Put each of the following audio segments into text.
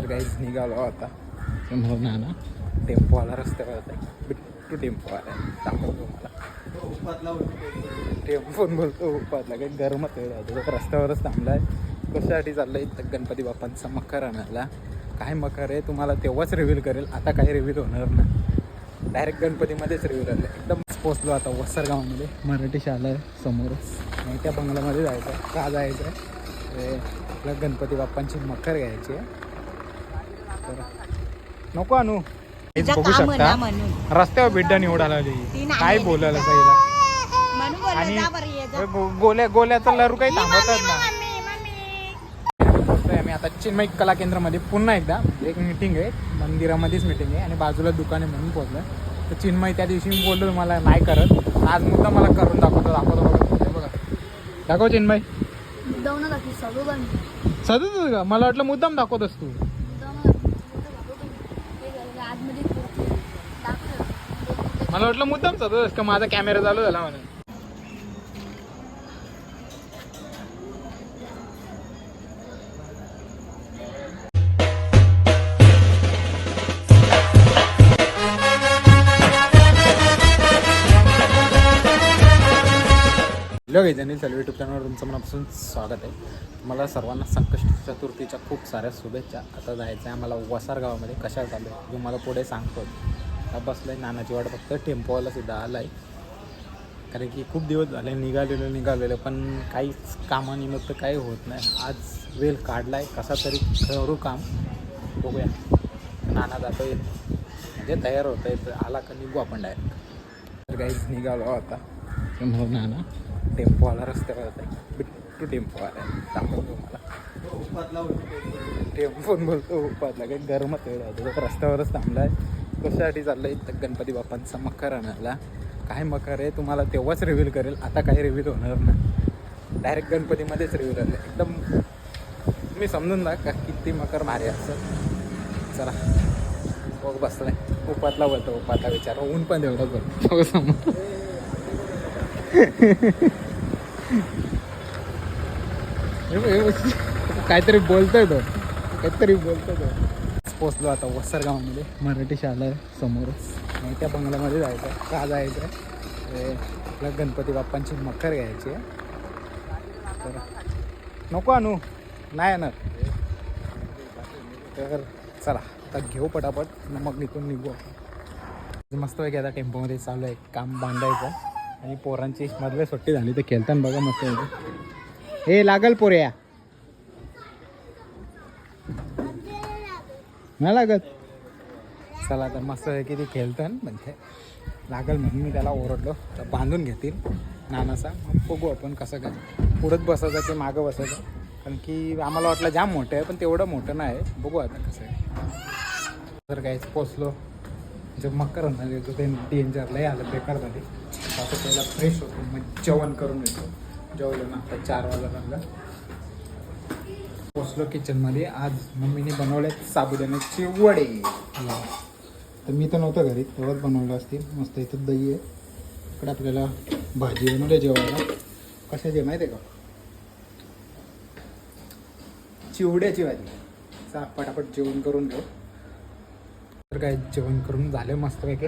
तर काहीच निघालो आता. म्हणून ना? ना टेम्पोवाला रस्त्यावर होता बिट्टू टेम्पोवाला दाखवतो मला टेम्पोन बोलतो उपातला. काही गरमच आहे राहतो तो रस्त्यावरच थांबलाय. कशासाठी चाललंय? तर गणपती बाप्पांचा मकर आणायला. काय मकर आहे? तुम्हाला तेव्हाच रिव्हील करेल. आता काही रिव्हील होणार नाही. डायरेक्ट गणपतीमध्येच रिव्हील झालं एकदम पोचलो आता वसरगावमध्ये. मराठी शाळा आहे समोरच. आणि त्या बंगल्यामध्ये जायचं आहे का जायचं आहे आपल्या गणपती बाप्पांची मकर घ्यायची आहे. नको आणू हेच बघू शकता. रस्त्यावर बिड्डा नाही काय बोलायला बोललो, आणि गोल्या गोल्याचा लरू काही थांबवतात ना मम्मी, मम्मी. पोहोचतोय आम्ही आता चिन्मय कला केंद्रामध्ये पुन्हा एकदा एक मीटिंग आहे. मंदिरामध्येच मीटिंग आहे आणि बाजूला दुकान आहे म्हणून पोहोचलं तर चिन्मय त्या दिवशी मी बोललो मला नाही करत. आज मुद्दा मला करून दाखवतो दाखवतो बघा बघा. दाखव चिन्मय. सदच का? मला वाटलं मुद्दाम दाखवतस तू आतमध्ये दाखव मला वाटलं मुद्दाम चालू का माझा कॅमेरा चालू झाला म्हणून. हॅलो गैजनी सर्व यूट्यूब चॅनलवर तुमचं मनापासून स्वागत आहे. मला सर्वांना संकष्ट चतुर्थीच्या खूप साऱ्या शुभेच्छा आता जायचं आहे आम्हाला वसार गावामध्ये कशा चालू आहे तुम्हाला पुढे सांगतो आता बसलं आहे नानाची वाट फक्त टेम्पोवाला सुद्धा आला आहे कारण की खूप दिवस झाले निघालेलो निघालेलो पण काहीच कामानिमित्त काही होत नाही. आज वेळ काढला आहे कसा तरी करू काम. बघूया. नाना जातो आहे म्हणजे तयार होत आहे आला का निघू आपण डायरेक्ट तर काहीच निघालो आता. म्हणून नाना टेम्पोवाला रस्त्यावर होता बिट्टू टेम्पोवाला दाखवतो मला टेम्पोन बोलतो उपातला. काही गरमच आहे. तो रस्त्यावरच थांबलाय. कशासाठी चाललंय तर गणपती बाप्पांचा मकर आणायला? काय मकर आहे? तुम्हाला तेव्हाच रिव्हील करेल. आता काही रिव्हील होणार नाही. डायरेक्ट गणपतीमध्येच रिव्हील आलं एकदम तुम्ही समजून जा का किती मकर भारी असतं चला बघ बसलाय. उपातला बोलतो उपातला विचार ऊन पण एवढं बोलतो समोर. हे काहीतरी बोलतोय तो. काहीतरी बोलतोय तो. पोचलो आता वसरगावमध्ये. मराठी शाळा आहे समोरच. आणि त्या बंगल्यामध्ये जायचं आहे. का जायचं आहे? आपल्या गणपती बाप्पांची मकर घ्यायची आहे. तर नको आणू. नाही येणार तर चला आता घेऊ पटापट. मग निघून निघू आपण. मस्त पैकी आता टेम्पोमध्ये चालू आहे. काम बांधायचं. आणि पोरांची मधल्या सुट्टी झाली तर खेळताना बघा मस्त हे लागल पोऱ्या नाही लागत. चला तर मस्त किती ते खेळतान म्हणते. लागल म्हणून मी त्याला ओरडलो. तर बांधून घेतील नानासा मग बघू आपण कसं काय. पुढंच बसायचं ते मागं बसायचं. कारण की आम्हाला वाटलं जाम मोठं आहे पण तेवढं मोठं नाही. आहे बघू आता कसं आहे. तर काहीच पोचलो. जे मकर येतो ते डेंजर लय आलं बेकार झाली. आता पहिला फ्रेश होतो. मग जेवण करून येतो. जेवलं ना आता चार वाजता लागलं पोचलो किचनमध्ये आज मम्मीने बनवले साबुदाण्याचे वडे. तर मी तर नव्हतं घरी तेव्हाच बनवलं असतील. मस्त इथं दही आहे. इकडे आपल्याला भाजी बनवली जेवायला. कशाची माहिती आहे का? चिवड्याची भाजी. चा पटापट जेवण करून घेऊ. तर काय जेवण करून झाले मस्तपैकी.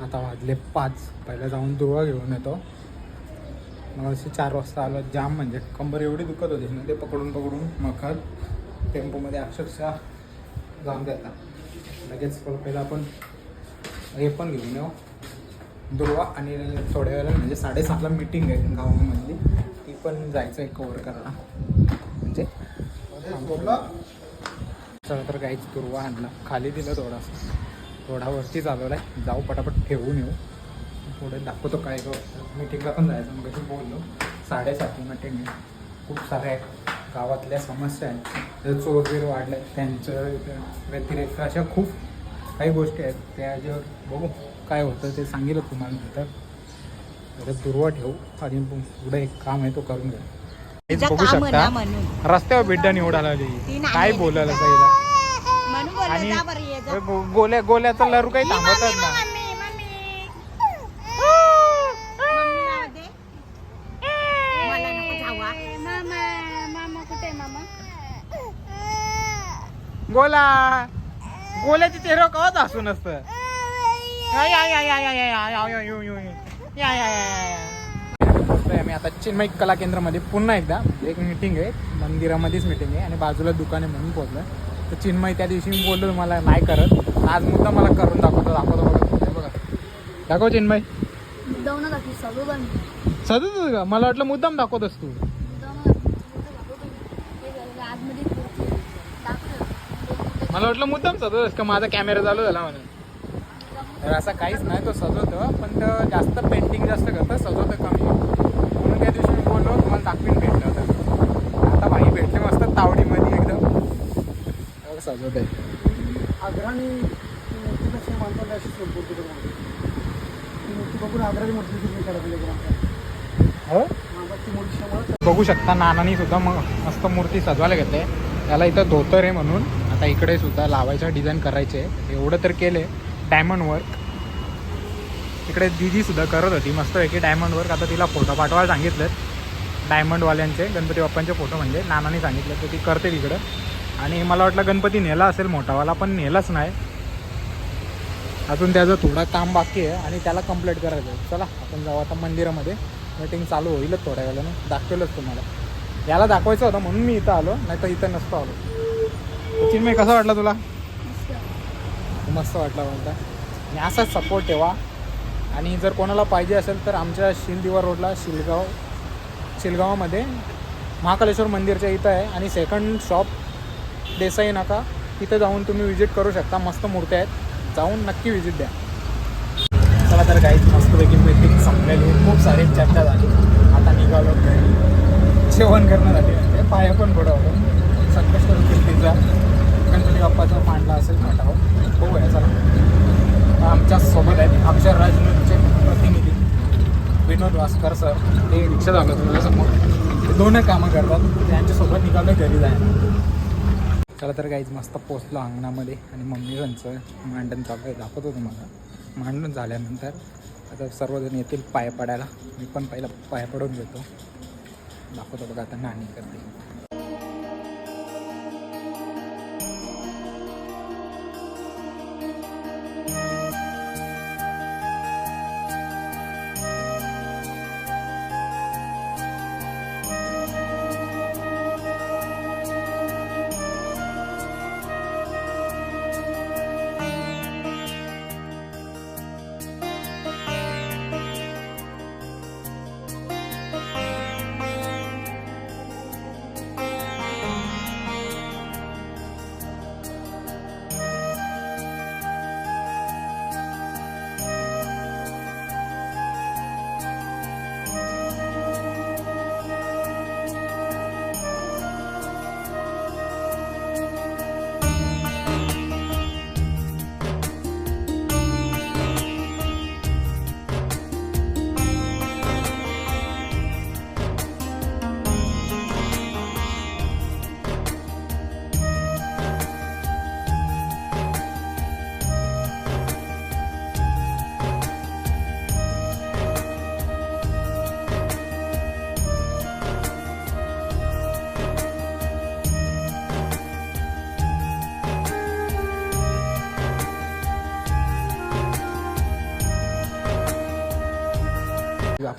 आता वाजले पाच. पहिला जाऊन दुवा घेऊन येतो. मग असे चार वाजता आलो जाम म्हणजे कंबर एवढी दुखत होती ना ते पकडून पकडून मखत टेम्पोमध्ये अक्षरशः जाऊन देतात. लगेच पहिला आपण हे पण घेऊन येऊ. दुर्वा आणि थोड्या वेळेला म्हणजे साडेसातला मीटिंग आहे गावामधली. ती पण जायचं आहे कवर करायला. म्हणजे चला तर काहीच दुर्वा आणला. खाली दिलं थोडासा. थोडा वरती चालवला आहे जाऊ पटापट ठेवून येऊ. पुढे दाखवतो काय मीटिंगला पण जायचं मग कधी बोललो. साडेसातला मीटिंग खूप साऱ्या गावातल्या समस्या आहेत. जर चोरबीर वाढल्या त्यांचं व्यतिरिक्त अशा खूप काही गोष्टी आहेत. त्याच्यावर बघू काय होतं ते सांगितलं तुम्हाला नंतर. तर दुर्वा ठेवू आणि पुढे एक काम आहे तो करून घ्या बघू शकता म्हणून. रस्त्यावर बिड्डा निवडायला काय बोलायला बोललो, आणि बरं गोल्या गोल्याचा लरू काही थांबवतात ना गोला गोल्याच्या चेहऱ्यावर कवाच हसून असत मी आता चिन्मय कला केंद्रामध्ये पुन्हा एकदा एक मीटिंग आहे मंदिरामध्येच मीटिंग आहे आणि बाजूला दुकान आहे म्हणून पोहोचलं तर चिन्मय त्या दिवशी मी बोललो मला नाही करत आज मुद्दा मला करून दाखवतो दाखवतो बघा बघा दाखव चिन्मय सदू का मला वाटलं मुद्दाम दाखवतस तू मला वाटलं मुद्दाम सजवतस का माझा कॅमेरा चालू झाला म्हणून. तर असं काहीच नाही तो सजवतो पण तो जास्त पेंटिंग जास्त करतं सजवतं कमी. म्हणून त्या दिवशी मी बोललो तुम्हाला दाखवीन भेटलं होतं. आता भाई भेटले मस्त तावडीमध्ये एकदम. सजवत आहे. मूर्ती कशी मानतो अशी ती मूर्ती बघून आग्रहाची मूर्ती तुम्ही काढत हो? बघू शकता नानानी सुद्धा मग मस्त मूर्ती सजवायला घेतले त्याला इथं धोतर आहे म्हणून. आता इकडे सुद्धा लावायचं डिझाईन करायचे एवढं तर केले डायमंड वर्क इकडे दिदी सुद्धा करत होती. मस्तपैकी डायमंड वर्क आता तिला फोटो पाठवायला सांगितलं डायमंडवाल्यांचे गणपती बाप्पांचे फोटो म्हणजे नानाने सांगितलं तर ती करते तिकडं आणि मला वाटलं गणपती नेला असेल मोठावाला पण नेलाच नाही. अजून त्याचं थोडं काम बाकी आहे आणि त्याला कंप्लीट करायचं आहे. चला आपण जाऊ आता मंदिरामध्ये. मीटिंग चालू होईलच थोड्या वेळानं. दाखवेलच तुम्हाला. याला दाखवायचं होतं म्हणून मी इथं आलो नाही तर इथं नसतो आलो. चिन्मय कसा वाटला तुला? मस्त. वाटला म्हणता आणि असाच सपोर्ट ठेवा. आणि जर कोणाला पाहिजे असेल तर आमच्या शिंदिवा रोडला शिलगाव शिलगावामध्ये महाकालेश्वर मंदिरच्या इथं आहे. आणि सेकंड शॉप देसाई नाका तिथे जाऊन तुम्ही विजिट करू शकता. मस्त मूर्त्या आहेत. जाऊन नक्की विजिट द्या. चला तर काहीच मस्तपैकी मीटिंग संपलेली. खूप सारी चर्चा झाली. आता निघालो. घरी जेवण करण्यासाठी म्हणजे पाया पण पडवलं संकष्ट कीर्तीचा गणपती बाप्पाचा मांडला असेल मोठावर बघूया चला आमच्यासोबत आहेत अक्षर राजनीतीचे प्रतिनिधी विनोद भास्कर सर ते रिक्षा चालवतात माझ्यासमोर ते दोन कामं करतात त्यांच्यासोबत निघालो घरी जायला. चला तर काहीच मस्त पोचलो अंगणामध्ये आणि मम्मी त्यांचं मांडण चालू आहे दाखवतो तुम्हाला. मांडण झाल्यानंतर आता सर्वजण येतील पाय पडायला. मी पण पहिला पाय पडून घेतो. दाखवतो बघा आता नाणी करते.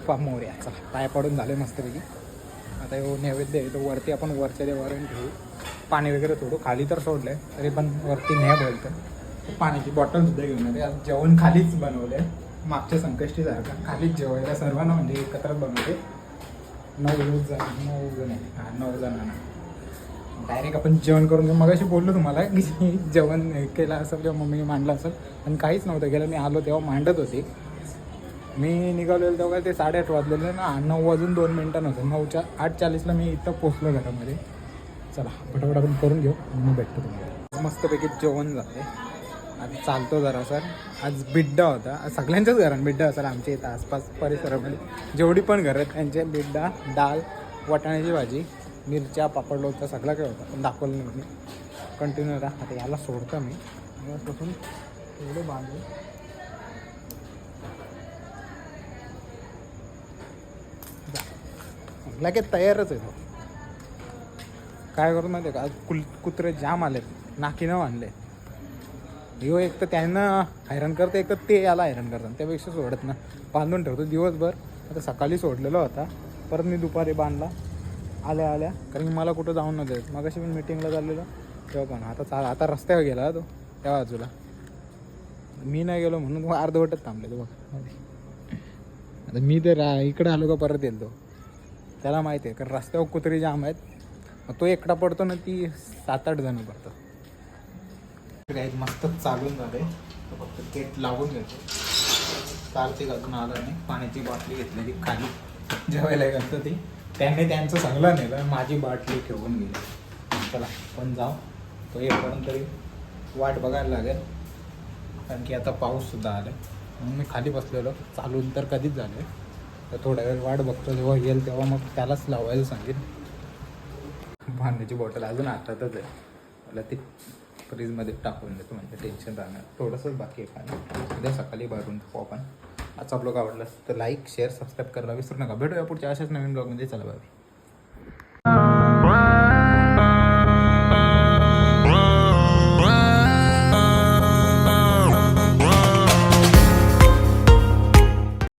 बाप्पा मोर्या चला पाय पडून झाले मस्तपैकी. आता हो नैवेद्य आहे तो वरती आपण वरच्या देवावर ठेवू. पाणी वगैरे थोडं खाली तर सोडलंय तरी पण वरती नाही बोलतं. पाण्याची बॉटल सुद्धा घेऊन आले आज जेवण खालीच बनवलंय. मागच्या संकष्टी संकष्टीसारखं. खालीच जेवायला सर्वांना म्हणजे एकत्र बनवते. नऊ जण नऊ जण आहे. हां नऊ जणांना. डायरेक्ट आपण जेवण करून घेऊ. मगाशी बोललो तुम्हाला की जेवण हे केलं असेल किंवा मम्मीने मांडलं असेल पण काहीच नव्हतं. गेलं मी आलो तेव्हा मांडत होते. मी निघालेलो तेव्हा ते साडेआठ वाजलेले ना नऊ वाजून दोन मिनटं नव्हतं. नऊच्या आठ चाळीसला मी इथं पोचलो घरामध्ये. चला पटापट आपण करून घेऊ मी भेटतो तुम्हाला. मस्तपैकी जेवण झाले आज चालतो जरा सर. आज बिड्डा होता. आज सगळ्यांच्याच घरात बिड्डा असेल आमच्या इथं आसपास परिसरामध्ये. जेवढी पण घरं आहेत त्यांचे बिड्डा डाळ वाटाण्याची भाजी मिरच्या पापड लोणचं सगळं काय होतं. पण दाखवलं नाही मी कंटिन्यू राहा. आता याला सोडतो मी. बसून थोडं बांधू लगेच तयारच आहे तो. काय करू माहिती आहे का? आज कुल कुत्रे जाम आलेत. नाकीनं आणले ह्यो एक तर त्यांना हैराण करते एक तर ते याला हैराण करतात. त्यापेक्षा सोडत ना. बांधून ठेवतो दिवसभर. आता सकाळी सोडलेला होता. परत मी दुपारी बांधला. आल्या आल्या. कारण की मला कुठं जाऊन नव्हतं मग पण मिटिंगला चाललेलो. तेव्हा पण. आता चाल आता रस्त्यावर गेला तो. त्या बाजूला. मी नाही गेलो म्हणून मग अर्धवटच थांबले तो बघ. आता मी तर रा- इकडे आलो का परत येईल तो त्याला माहिती आहे कारण रस्त्यावर कुत्री जाम आहेत. मग तो एकटा पडतो ना ती सात आठ जण पडतात. काही मस्त चालून झाले. फक्त गेट लावून घेतो. कारची अजून आलं नाही. पाण्याची बाटली घेतलेली खाली. जेवायला घालतं ती. त्यांनी त्यांचं सांगलं नाही का माझी बाटली ठेवून गेली. चला पण जाऊ. तो येईपर्यंत तरी वाट बघायला लागेल. कारण की आता पाऊस सुद्धा आला म्हणून मी खाली बसलेलो. चालून तर कधीच झाले. तर थोड्या वेळ वाट बघतो जेव्हा येईल तेव्हा मग त्यालाच लावायला सांगेन. पाण्याची बॉटल अजून आटातच आहे. मला ती फ्रीजमध्ये टाकून देतो म्हणजे टेन्शन राहणार. थोडंसंच बाकी आहे पाणी उद्या सकाळी भरून टाकू आपण. आजचा ब्लॉग आवडला तर लाईक शेअर सबस्क्राईब करायला विसरू नका. भेटूया पुढच्या अशाच नवीन ब्लॉगमध्ये चला बाय.